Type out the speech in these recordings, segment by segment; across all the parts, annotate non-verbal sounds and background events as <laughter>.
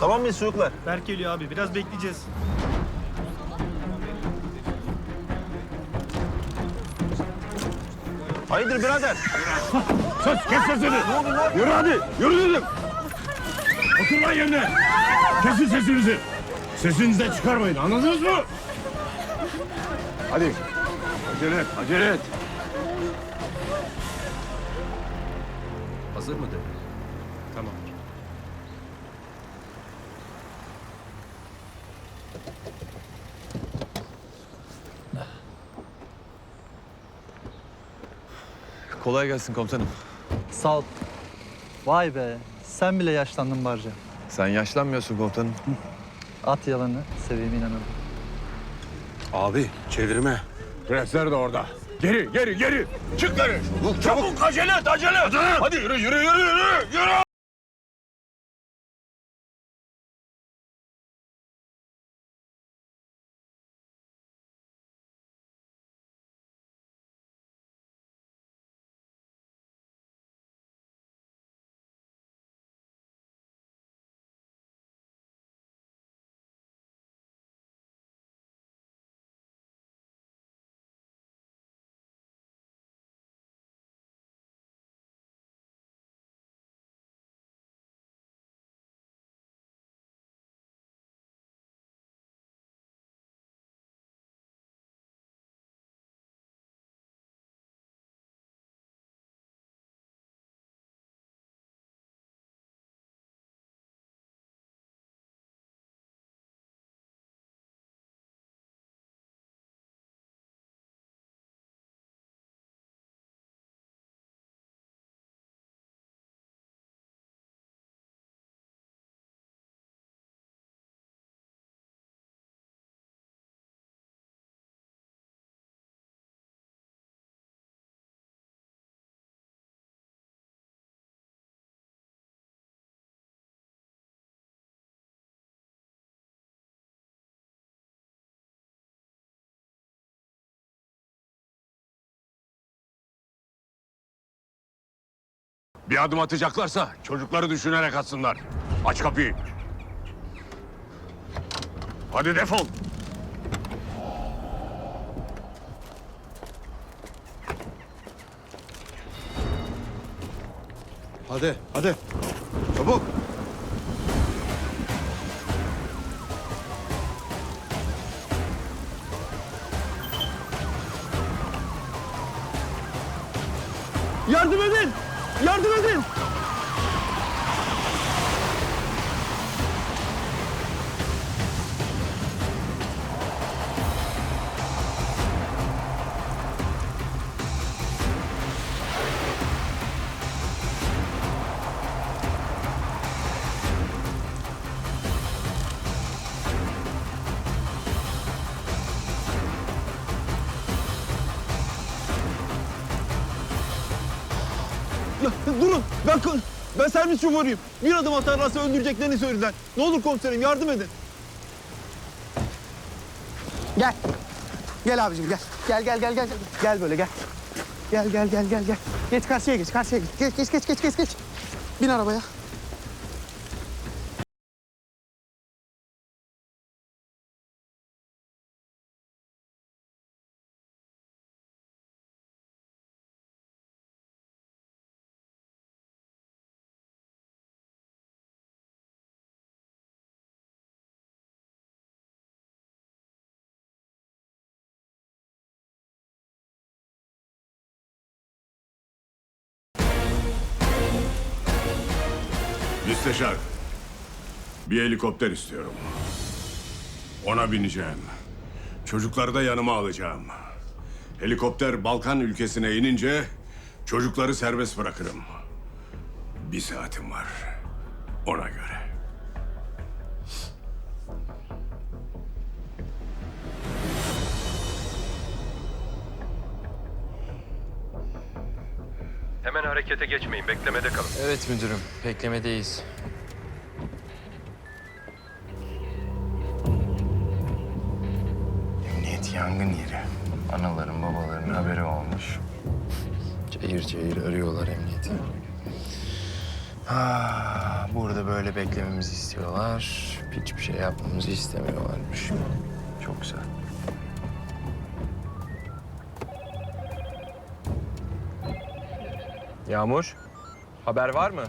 Tamam mıyız çocuklar? Berk geliyor abi. Biraz bekleyeceğiz. Hayırdır birader? <laughs> Sus kes sesini. Yürü hadi. Yürü dedim. Otur lan yerine. Kesin sesinizi. Sesinizi de çıkarmayın anladınız mı? Hadi. Acele et. Acele et. Hazır mıdır? Tamam. Kolay gelsin komutanım. Sağ ol. Vay be. Sen bile yaşlandın Barca. Sen yaşlanmıyorsun komutanım. <laughs> At yalanı. Seveyim inanalım. Abi çevirme. Prensler de orada. Geri geri geri. Çık geri. Çabuk, çabuk acele et acele et. Hadi yürü yürü yürü yürü. Yürü. Bir adım atacaklarsa çocukları düşünerek atsınlar. Aç kapıyı. Hadi defol. Hadi, hadi. Çabuk. Yardım edin! Yardım edin! Durun! Ben, servis şoförüyüm. Bir adım atarlarsa öldüreceklerini söylediler. Ne olur komiserim yardım edin. Gel. Gel abicim gel. Gel gel gel gel. Gel böyle gel. Gel gel gel gel gel. Geç karşıya geç karşıya. Geç geç geç geç geç geç. Bin arabaya. Müsteşar. Bir helikopter istiyorum. Ona bineceğim. Çocukları da yanıma alacağım. Helikopter Balkan ülkesine inince çocukları serbest bırakırım. Bir saatim var. Ona göre. Hemen harekete geçmeyin. Beklemede kalın. Evet müdürüm, beklemedeyiz. Emniyet yangın yeri. Anaların babaların haberi olmuş. Cayır cayır arıyorlar emniyeti. Ha, burada böyle beklememizi istiyorlar. Hiçbir şey yapmamızı istemiyorlarmış. Çok güzel. Yağmur, haber var mı?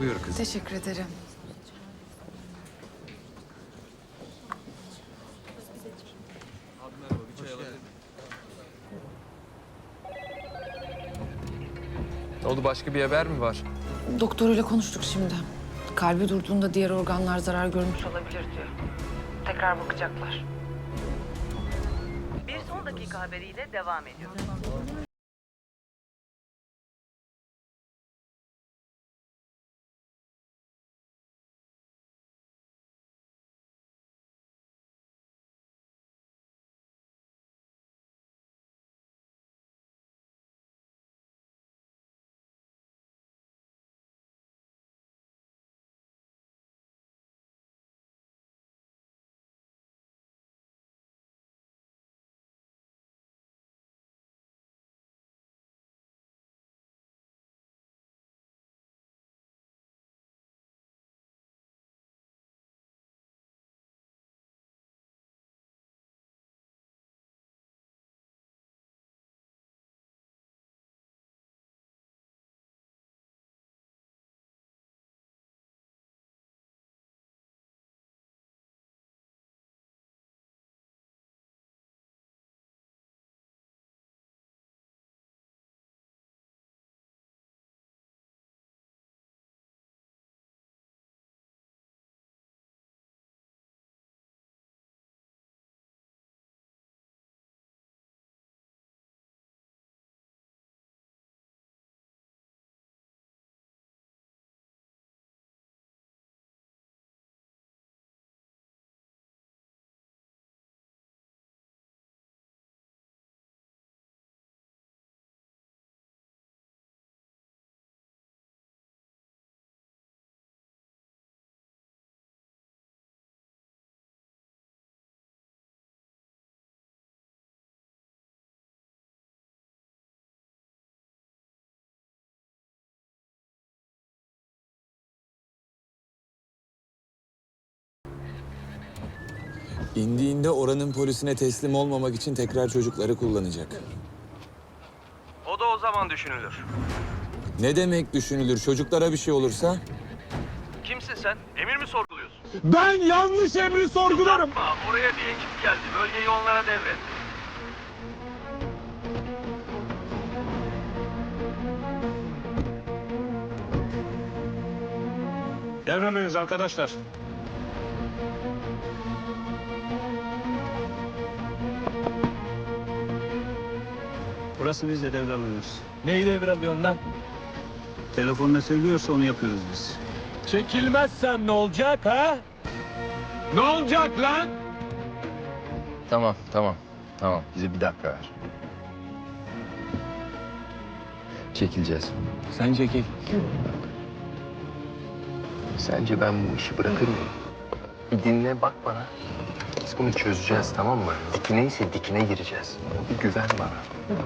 Buyur kızım. Teşekkür ederim. Ne oldu başka bir haber mi var? Doktoruyla konuştuk şimdi. Kalbi durduğunda diğer organlar zarar görmüş olabilir diyor. Tekrar bakacaklar. Bir son dakika haberiyle devam ediyoruz. İndiğinde oranın polisine teslim olmamak için tekrar çocukları kullanacak. O da o zaman düşünülür. Ne demek düşünülür? Çocuklara bir şey olursa? Kimsin sen? Emir mi sorguluyorsun? Ben yanlış emri sorgularım. Aa, oraya bir ekip geldi. Bölgeyi onlara devret. Devremeniz arkadaşlar. Burası biz de devralıyoruz. Neyi devralıyorsun lan? Telefon ne söylüyorsa onu yapıyoruz biz. Çekilmezsen ne olacak ha? Ne olacak lan? Tamam, tamam. Tamam, bize bir dakika ver. Çekileceğiz. Sen çekil. Sence ben bu işi bırakır mıyım? Bir dinle bak bana. Biz bunu çözeceğiz tamam mı? Dikineyse dikine gireceğiz. Bir güven bana.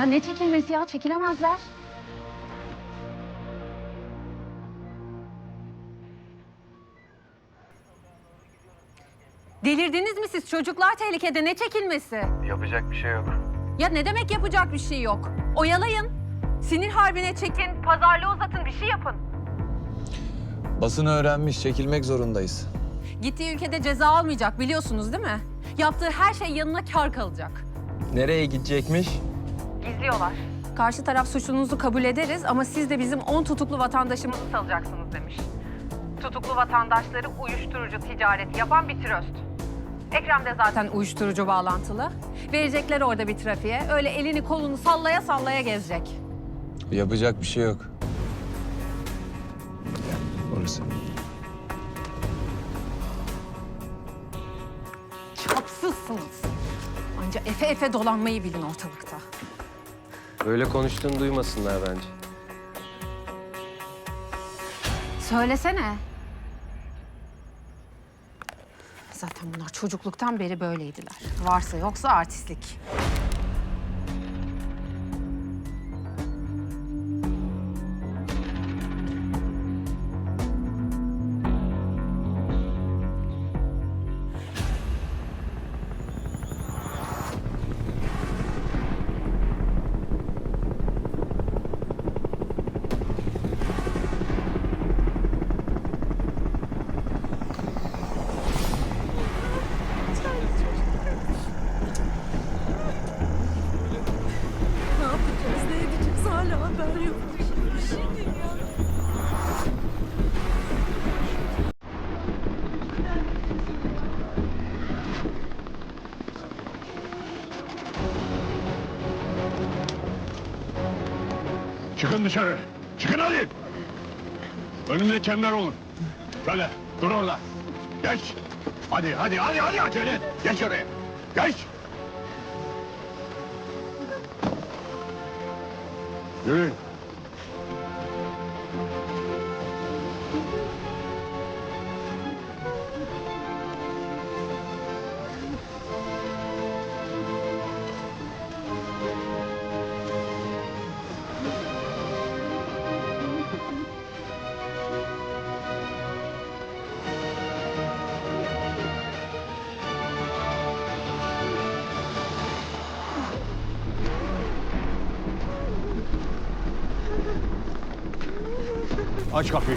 Ya ne çekilmesi ya? Çekilemezler. Delirdiniz mi siz? Çocuklar tehlikede. Ne çekilmesi? Yapacak bir şey yok. Ya ne demek yapacak bir şey yok? Oyalayın. Sinir harbine çekin. Pazarlığı uzatın. Bir şey yapın. Basını öğrenmiş, çekilmek zorundayız. Gittiği ülkede ceza almayacak biliyorsunuz değil mi? Yaptığı her şey yanına kar kalacak. Nereye gidecekmiş? Gizliyorlar. Karşı taraf suçlunuzu kabul ederiz ama siz de bizim 10 tutuklu vatandaşımızı salacaksınız demiş. Tutuklu vatandaşları uyuşturucu ticareti yapan bir tröst. Ekrem de zaten uyuşturucu bağlantılı. Verecekler orada bir trafiğe. Öyle elini kolunu sallaya sallaya gezecek. Yapacak bir şey yok. Orası. Çapsızsınız. Anca efe efe dolanmayı bilin ortalıkta. Böyle konuştuğunu duymasınlar bence. Söylesene. Zaten bunlar çocukluktan beri böyleydiler. Varsa yoksa artistlik. Çıkın dışarı. Çıkın hadi. Önümde kemler olun. Şöyle dur orada. Geç. Hadi hadi hadi hadi acele. Geç oraya. Geç. Yürüyün. Aç kapıyı.